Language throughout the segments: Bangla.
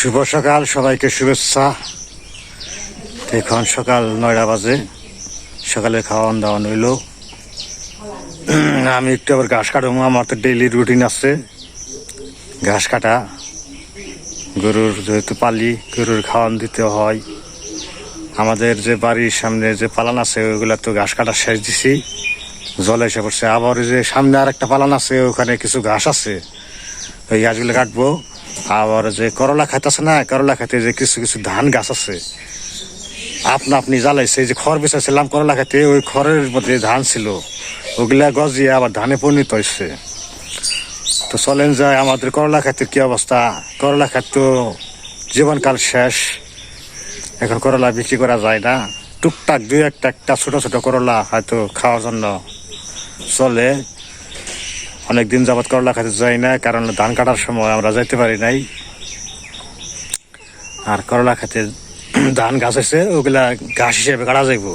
শুভ সকাল, সবাইকে শুভেচ্ছা। এখন সকাল নয়টা বাজে। সকালে খাওয়ান দাওয়ান হইল। আমি একটু আবার ঘাস কাটবো, আমার তো ডেইলি রুটিন আছে। ঘাস কাটা, গরুর যেহেতু পালি, গরুর খাওয়ান দিতে হয়। আমাদের যে বাড়ির সামনে যে পালান আছে, ওইগুলা তো ঘাস কাটা শেষ দিছি। জল এসে পড়ছে। আবার যে সামনে আর একটা পালান আছে, ওখানে কিছু ঘাস আছে। ওই গাছগুলো কাটবো। আবার যে করলা খাইতেছে না, করলা খাইতে যে কিছু কিছু ধান গাছ আছে, আপনা আপনি জ্বালাইছে যে খড় বেঁচেছিলাম করলা খাইতে, ওই খড়ের মধ্যে ধান ছিল, ওগুলা গজিয়ে আবার ধানে পরিণত হয়েছে তো চলেন যায় আমাদের করলা খাতের কি অবস্থা? করলা খাত তো জীবনকাল শেষ। এখন করলা বিক্রি করা যায় না। টুকটাক দুই একটা একটা ছোট ছোট করলা হয়তো খাওয়ার জন্য চলে। অনেক দিন যাবত করলা খাতে যাই না, কারণ ধান কাটার সময় আমরা যাইতে পারি নাই। আর করলা খাতে ধান গাছ আছে, ওগুলা ঘাস হিসেবে কাটা যাইব।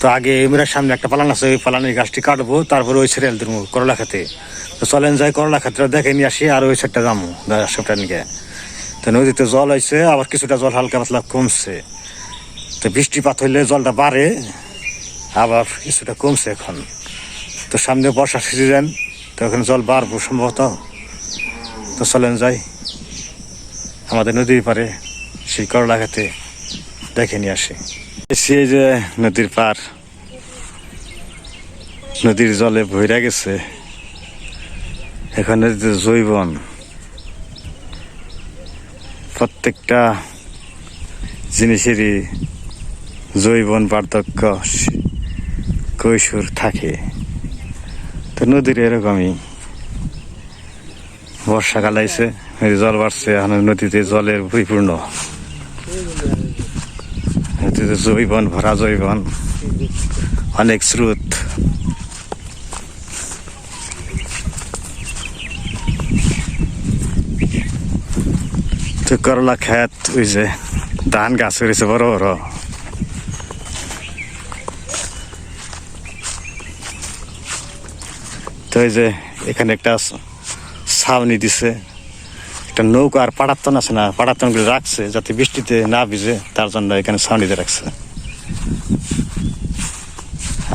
তো আগে এমরার সামনে একটা পালান আছে, ওই পালানের গাছটি কাটবো, তারপর ওই ছেড়ে দেবো করলা খাতে। তো চলেন যাই করলা খাতে দেখে নিয়ে আসি, আর ওই সাইডটা যাব সবটা নিয়ে। তো নদীতে জল হয়েছে আবার কিছুটা জল হালকা পাতলা কমছে। তো বৃষ্টিপাত হইলে জলটা বাড়ে, আবার কিছুটা কমছে এখন। তো সামনে বর্ষা সিজন তো এখন জল বাড়বো সম্ভবত। তো চলেন যাই। আমাদের নদীর পারে সেই করলা খাতে দেখে নিয়ে আসি। এসি এই যে নদীর পার। নদীর জলে ভইরা গেছে। এখানে যে জৈবন। প্রত্যেকটা জিনিসেরই জৈবন পার্থক্য কৈশোর থাকে। তো নদীর এরকমই। বর্ষাকাল আইছে জল বাড়ছে, এখন নদীতে জলের পরিপূর্ণ। নদীতে জৈবন, ভরা জৈবন, অনেক স্রোত। তো করলা খেত ওই যে ধান গাছ হয়েছে, বড় বড়। তো যে এখানে একটা ছাউনি দিছে। একটা নৌকা আর পাড়াতন আছে না পাড়াতনগুলো রাখছে যাতে বৃষ্টিতে না ভিজে, তার জন্য এখানে ছাউনিতে রাখছে।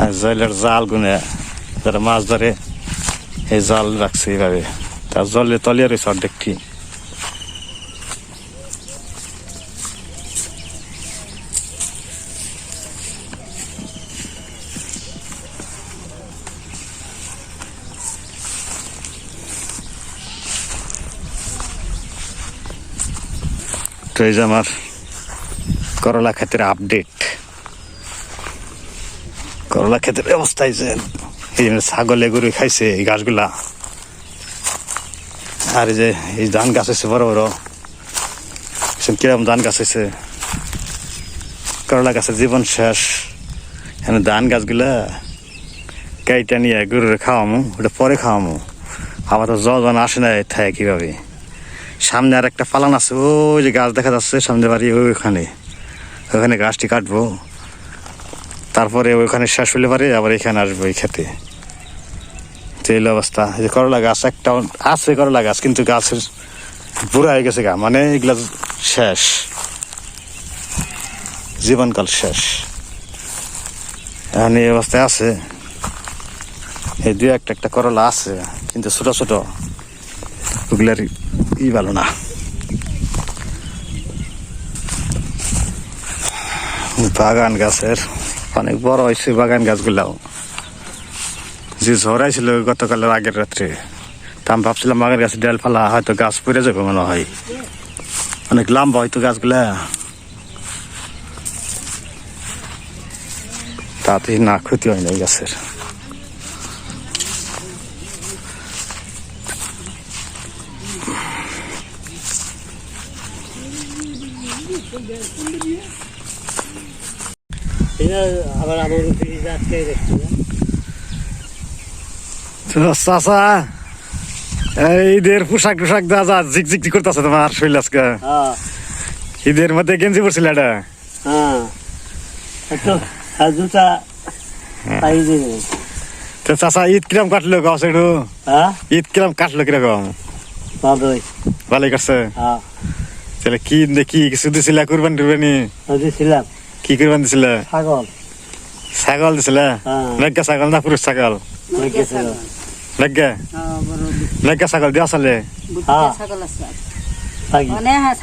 আর জলের জাল গুনে যারা মাছ ধরে, এই জাল রাখছে এইভাবে। তার জলে তলিয়ে রয়েছে অর্ধেকটি। তো এই যে আমার করলা ক্ষেতের আপডেট করলা ক্ষেতের অবস্থায় যে, এই যে ছাগলে গরু খাইছে, এই গাছগুলা। আর এই যে, এই ধান গাছ হয়েছে বড় বড়। সব কীরকম ধান গাছ হয়েছে করলা গাছের জীবন শেষ। এখানে ধান গাছগুলা কাইটা নিয়ে গরুরে খাওয়ামু, ওটা পরে খাওয়ামু। আবার তো জল আসে না থাকে কীভাবে? সামনে আর একটা পালান আছে, ওই যে গাছ দেখা যাচ্ছে সামনে বাড়ি, ওইখানে। ওখানে গাছটি কাটবো। তারপরে ওইখানে শেষ হলে পারে আবার এখানে আসব এই খেতে তো অবস্থা। যে করলা গাছ একটা আছে করলা গাছ, কিন্তু গাছের বুড়া হয়ে গেছে গা মানে এগুলা শেষ। জীবনকাল শেষ। এখন এই অবস্থায় আছে। এই দু একটা একটা করলা আছে, কিন্তু ছোটো ছোটো। ওগুলার ই ভালো না। বাগান গাছের অনেক বড় হয়েছে বাগান গাছগুলাও। যে ঝরাইছিল গতকালের আগের রাত্রে, তা আমি ভাবছিলাম বাগান গাছের ডাল ফালা হয়তো গাছ পড়ে যাবে মনে হয়। অনেক লম্বা হয়তো গাছগুলা। তাতে না ক্ষতি হয় না এই গাছের আবার আবার ফ্রিজ আজকে দেখছি তো চাচা ঈদের পোশাক টোশাক যা যা জিক জিক করতেছে তোমার শৈল আজকে। হ্যাঁ। ঈদের মধ্যে গেঞ্জি পড়ছিল এটা? হ্যাঁ। দিবে। তো চাচা ঈদ কিরম কাটলো গাছ একটু? হ্যাঁ? ঈদ কিরম কাটলো কীরকম? ভালোই। কাটছে? হ্যাঁ। তাহলে কি কি কিছু দিছিল? কুরবানি টুরবানি? দিছিলাম। কি কুরবানি দিছিল? ছাগল। ছাগল দিছিলে? হ্যাঁ। মেঘা ছাগল না পুরুষ ছাগল? ছাগল। মেঘা? মেঘা ছাগল দিয়া চলে? হ্যাঁ। মানে হ্যাঁ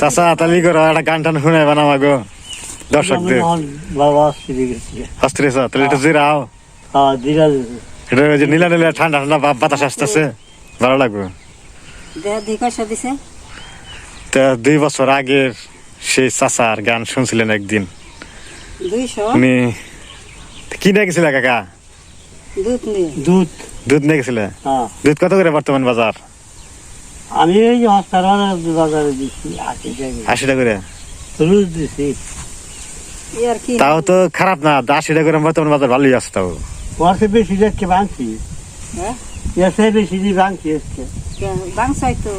চাচা তালি করো একটা গান টান শুনে বানাবা গো দর্শকদের অস্ত্রে তাহলে জিরাও হ্যাঁ। এটা ওই যে নীলা নীলা ঠান্ডা ঠান্ডা বাতাস আসতেছে। ভালো লাগবে। দুই বছর আগের সেই চাচার গান শুনছিলেন একদিন। উনি কি নিয়ে গেছিল কাকা? দুধ দুধ। দুধ নিয়ে গেছিলে? হ্যাঁ। দুধ কত করে বর্তমান বাজার? আমি এই বাজারে দিচ্ছি আশি টাকা করে। দিছি। ই আর কি? তাও তো খারাপ না আশি টাকা করে বর্তমান বাজার ভালোই আছে তাও। ওরসে বেশি দেখকে ভাঙছি। হ্যাঁ? এসে বেশি দিয়ে ভাঙছি তো।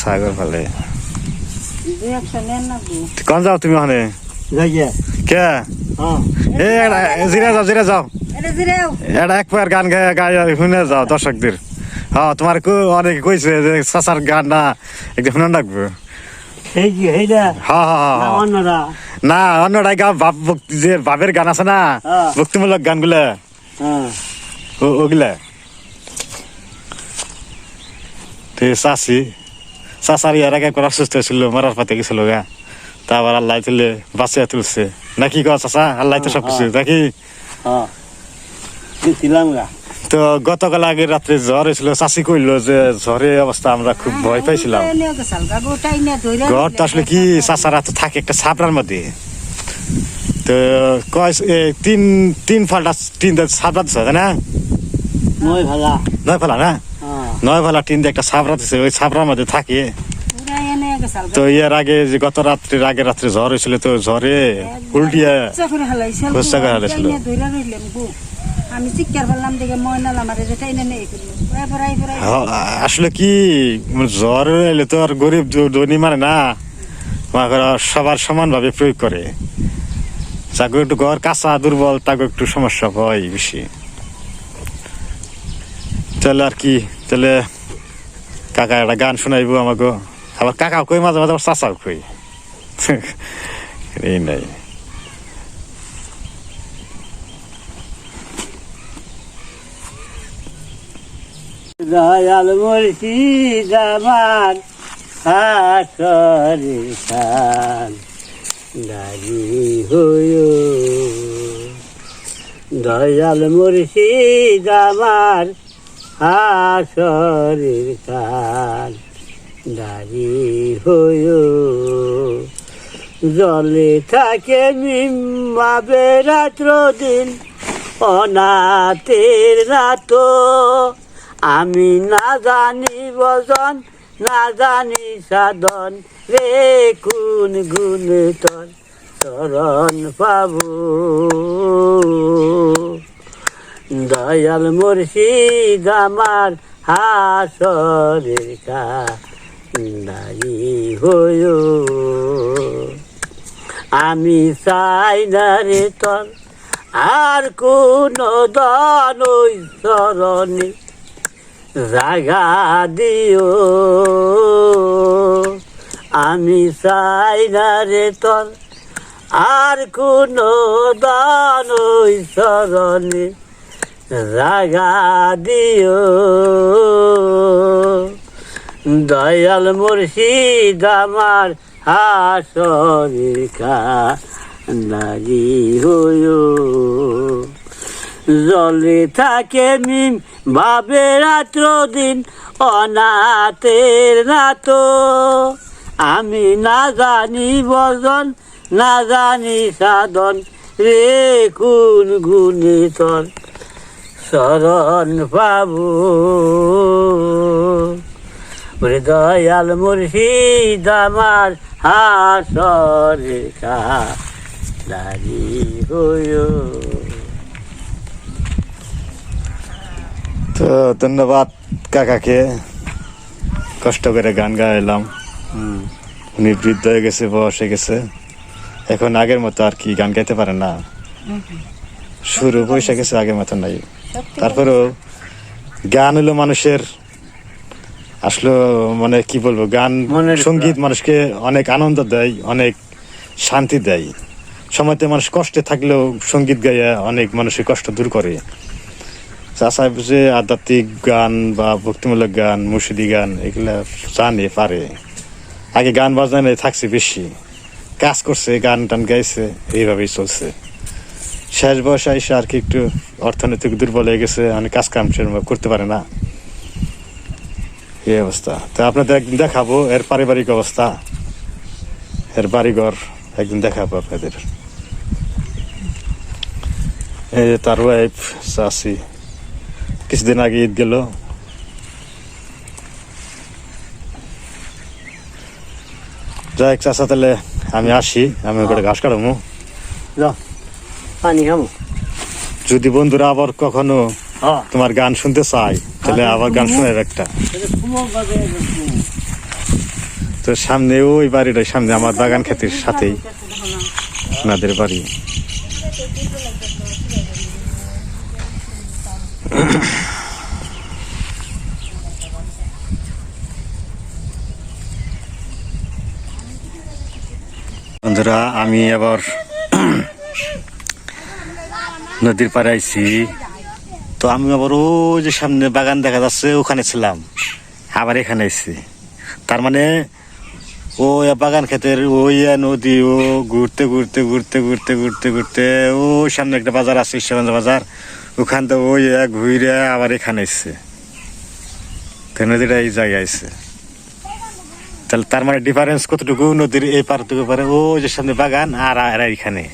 সাগর ভালে দুই একশো নেন না গো কোন যাও তুমি ওখানে? কে? হ্যাঁ। জিরা যাও জিরা যাও। এটা এক পায়ের গান গায়ে গায়ে শুনে যাও দর্শকদের। হ্যাঁ তোমার কো- অনেকে কইছে যে চাচার গান না একদম শুনে সেইটা হ্যাঁ হ্যাঁ না অন্যটাই গা বাপ ভক্তি- যে বাপের গান আছে না। ভক্তিমূলক গানগুলা। হ্যাঁ। ও- ওগুলা। তো চাষি চাষার ইয়ার আগে একবার অসুস্থ হয়েছিল মরার পাতে গেছিল গা। তারপর আল্লাহ তুলে বাঁচিয়ে তুলছে। নাকি কো চাষা আল্লাহ তো সব কিছু। নাকি গা? তো গতকাল আগের রাত্রে জ্বর হয়েছিল চাষি কইলো যে ঝড়ে অবস্থা আমরা খুব ভয় পাইছিলাম। ঘর তো আসলে কি? চাষারা তো থাকে একটা ছাপড়ার মধ্যে। তো কয় তিন তিন ফাল্টা তিন ছাপড়া দিচ্ছে তাই না নয় ফালা না? নয় ফালা তিন দিয়ে একটা ছাপড়া দিচ্ছে ওই ছাপড়ার মধ্যে থাকে। তো ইয়ার আগে যে গত রাত্রির আগে রাত্রে ঝড় হয়েছিল তো ঝড়ে উল্টিয়া হালাইছিল করে হালাইছিল। ধরে রইলাম গো। আমি চিৎকার করলাম দেখে ময়নাল আমার যেটা এনে নেই করল। এবার এবার হ- আসলে কি জ্বর এলে তো আর গরিব ধনী মানে না। করো সবার সমানভাবে প্রয়োগ করে। যাকে একটু ঘর কাঁচা দুর্বল তাকে একটু সমস্যা হয় বেশি। তাহলে আর কি তাহলে কাকা একটা গান শোনাইবো আমাকে আবার কাকা কই, মাঝে মাঝে আবার চাচাও কই? এই নাই। দয়াল মুর্শিদ আমার হাসরে খান দাঁড়ি হইয় দয়াল মুর্শিদ আমার হাসরে খান দাঁড়ি হইয় জলে থাকে মিম্মা রাত্র দিন, অনাথের রাতো। আমি না জানি বজন, না জানি সাধন, রে কোন গুণ তর চরণ পাবো। দয়াল মুর্শিদ আমার হাসরের কান্দারি হইয় আমি চাই না রে তোর আর কোন দন চরণে জাগা দিও। আমি চাই না রে তোর আর কোন দান চরণে জাগা দিও। দয়াল মুর্শিদ আমার হাসরিকা নারী হইও। জলে থাকে মিম ভাবে রাত্র দিন অনাথের নাতো। আমি না জানি বজন না জানি সাধন, রে কোন গুণে তোর। শরণ পাবো। ওরে দয়াল মুর্শিদ আমার হাসরে দাঁড়ি হইও। তো ধন্যবাদ কাকাকে। কষ্ট করে গান গাইলাম। উনি বৃদ্ধ হয়ে গেছে বয়স হয়ে গেছে। এখন আগের মতো আর কি গান গাইতে পারে না। শুরু বসে গেছে আগের মতো নাই। তারপরেও গান হলো মানুষের আসলে মানে কি বলব গান সংগীত মানুষকে অনেক আনন্দ দেয় অনেক শান্তি দেয়। সময়তে মানুষ কষ্টে থাকলেও সংগীত গাইয়া অনেক মানুষের কষ্ট দূর করে। চাষা যে আধ্যাত্মিক গান বা ভক্তিমূলক গান মুর্শিদি গান এগুলা জানে পারে। আগে গান বাজনায় থাকছে বেশি। কাজ করছে গান টান গাইছে এইভাবেই চলছে। শেষ বয়সে এসে আর কি একটু অর্থনৈতিক দুর্বল হয়ে গেছে, অনেক কাজ কাম করতে পারে না। এই অবস্থা। তো আপনাদের একদিন দেখাবো, এর পারিবারিক অবস্থা। এর বাড়িঘর একদিন দেখাবো আপনাদের। এই যে তার ওয়াইফ চাষি কিছুদিন আগে ঈদ গেল। যাই চাষা তাহলে আমি আসি। আমি ওখানে ঘাস কাটাবো। যাও। পানি খাব। যদি বন্ধুরা আবার কখনো হ্যাঁ। তোমার গান শুনতে চাই তাহলে আবার গান শোনাবে একটা তো সামনে ওই বাড়িটা সামনে আমার বাগান ক্ষেতের সাথেই ওনাদের বাড়ি। বন্ধুরা আমি আবার নদীর পাড়ে আইছি। তো আমি আবার ওই যে সামনে বাগান দেখা যাচ্ছে, ওখানে ছিলাম। আবার এখানে এসেছি তার মানে ও বাগান ক্ষেতের ওই নদী, ও ঘুরতে ঘুরতে ঘুরতে ঘুরতে ঘুরতে ঘুরতে, ও সামনে একটা বাজার আছে, ঈশ্বরগঞ্জ বাজার। ওখান থেকে ওই ঘুরে আবার এখানে এসছে তো নদীটা এই জায়গায় এসছে তাহলে তার মানে ডিফারেন্স কতটুকু? নদীর এই পার পারে ও যে সামনে বাগান আর আর এখানে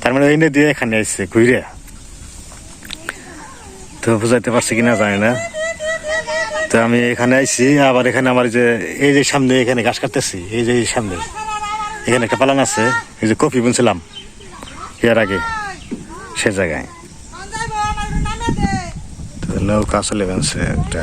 তার মানে ওই নদী এখানে এসছে ঘুরে। তো বুঝাইতে পারছি কিনা জানি না। তো আমি এখানে আইছি, আবার এখানে আমার যে, এই যে সামনে এখানে ঘাস কাটতেছি, এই যে এই সামনে। এখানে একটা পালান আছে, এই যে কপি বুনছিলাম এর আগে, সে জায়গায়। নৌকা চলে গেছে একটা।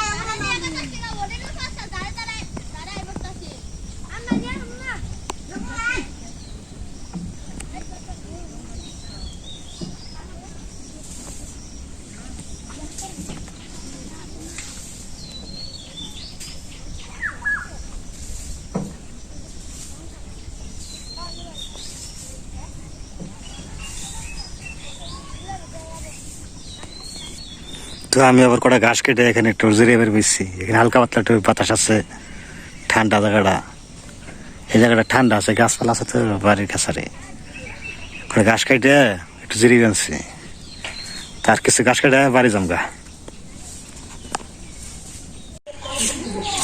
আমি আবার কটা ঘাস কেটে এখানে একটু জিরে বের বেশি এখানে হালকা পাতলা একটু বাতাস আছে, ঠান্ডা জায়গাটা। এই জায়গাটা ঠান্ডা আছে, গাছপালা আছে তো বাড়ির কাছারে কটা ঘাস কেটে একটু জিরে আনছি তার কিছু ঘাস কেটে বাড়ি যামগা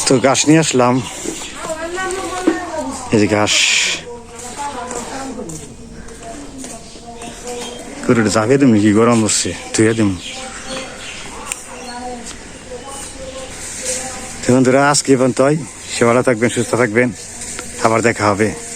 তো ঘাস নিয়ে আসলাম। এই যে ঘাস। করে যাবে তুমি কি গরম বসছে তুই দিম। বন্ধুরা আজকে পর্যন্তই। সে ভালো থাকবেন সুস্থ থাকবেন। আবার দেখা হবে।